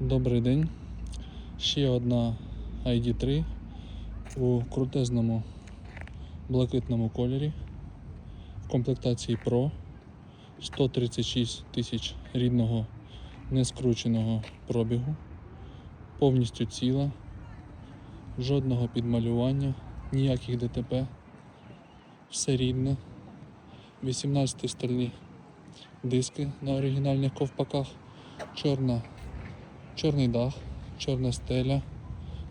Добрий день. Ще одна ID3 у крутезному блакитному кольорі. В комплектації Pro. 136 тисяч рідного нескрученого пробігу, повністю ціла, жодного підмалювання, ніяких ДТП, все рідне, 18 стальні диски на оригінальних ковпаках, чорна Чорний дах, чорна стеля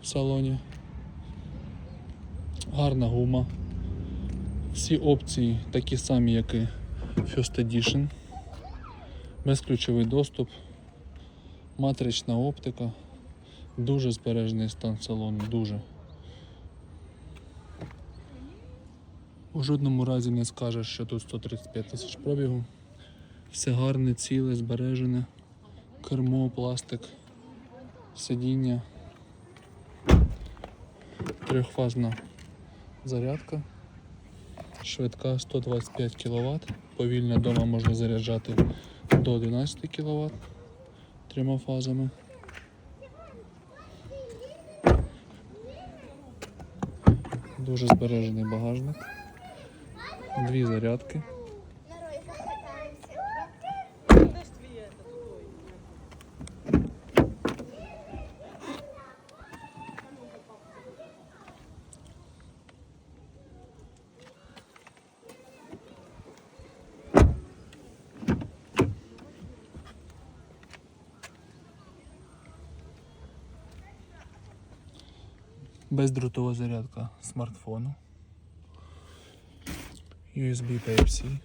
в салоні, гарна гума. Всі опції такі самі, як і First Edition. Безключовий доступ, матрична оптика, дуже збережений стан салону, дуже. У жодному разі не скажеш, що тут 135 тисяч пробігу. Все гарне, ціле, збережене. Кермо, пластик сидіння, трьохфазна зарядка, швидка 125 кВт, повільно вдома можна заряджати до 11 кВт трьома фазами. Дуже збережений багажник, дві зарядки. Бездротова зарядка смартфону. USB Type-C.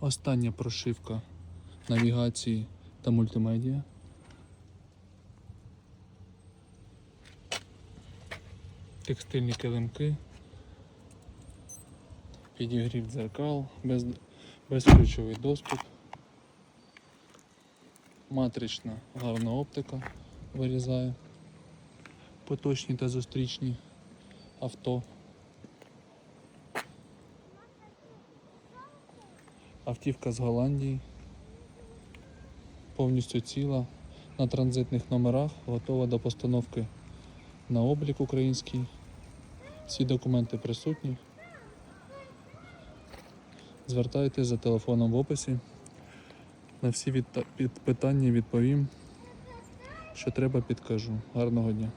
Остання прошивка навігації та мультимедіа. Текстильні килимки. Підігрів дзеркал, без, безключовий доступ. Матрична гарна оптика вирізає поточні та зустрічні авто. Автівка з Голландії. Повністю ціла на транзитних номерах, готова до постановки на облік український. Всі документи присутні. Звертайтесь за телефоном в описі. На всі під- питання відповім. Що треба, підкажу. Гарного дня.